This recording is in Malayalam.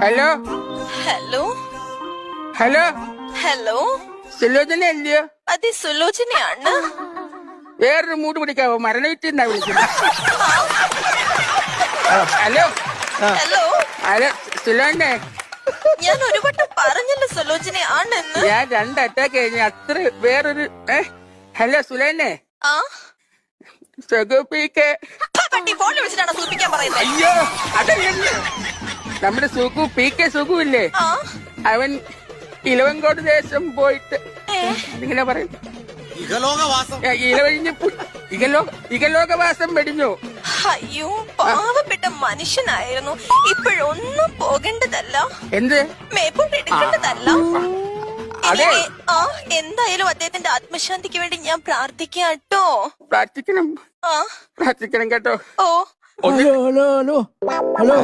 Hello? Hello? Hello? Hello? Sulochana അല്ലയോ? അതെ സുലോചനയാണ്. വേറൊരു മൂട് പിടിക്കാവോ? മരണവിറ്റിന്നാ വിളിക്കുന്നത്? ആ, ഹലോ? ഹലോ? ഹലോ? സുലോനെ ഞാൻ ഒരു വട്ടം പറഞ്ഞല്ലോ സുലോചനയാണെന്ന് ഞാൻ രണ്ട് അറ്റാക്ക് കഴിഞ്ഞ അത്ര വേറൊരു ഏ? ഹലോ സുലോനെ ആ? സുഖപ്പിക്ക് പട്ടി ഫോണിൽ വിളിച്ചിട്ടാണ് സൂചിപ്പിക്കാൻ പറയുന്നത് അയ്യോ അതല്ലല്ലോ. നമ്മുടെ സുഖു പി കെ സുഖു ഇല്ലേ അവൻ ഇലവങ്കോട് ദേശം പോയിട്ട് ഇങ്ങനെ പറയും ഇലവഴിഞ്ഞ് ഇകലോ ഇകലോകവാസം വെടിഞ്ഞു. അയ്യോ പാവപ്പെട്ട മനുഷ്യനായിരുന്നു. ഇപ്പോഴൊന്നും പോകേണ്ടതല്ല. എന്ത്? മേപ്പോട്ട് എടുക്കേണ്ടതല്ല. അതെ. ഇനി, എന്തായാലും അദ്ദേഹത്തിന്റെ ആത്മശാന്തിക്ക് വേണ്ടി ഞാൻ പ്രാർത്ഥിക്കാം കേട്ടോ. പ്രാർത്ഥിക്കണം. ആ. പ്രാർത്ഥിക്കണം കേട്ടോ. ഓ. Hello hello hello. ഹലോ.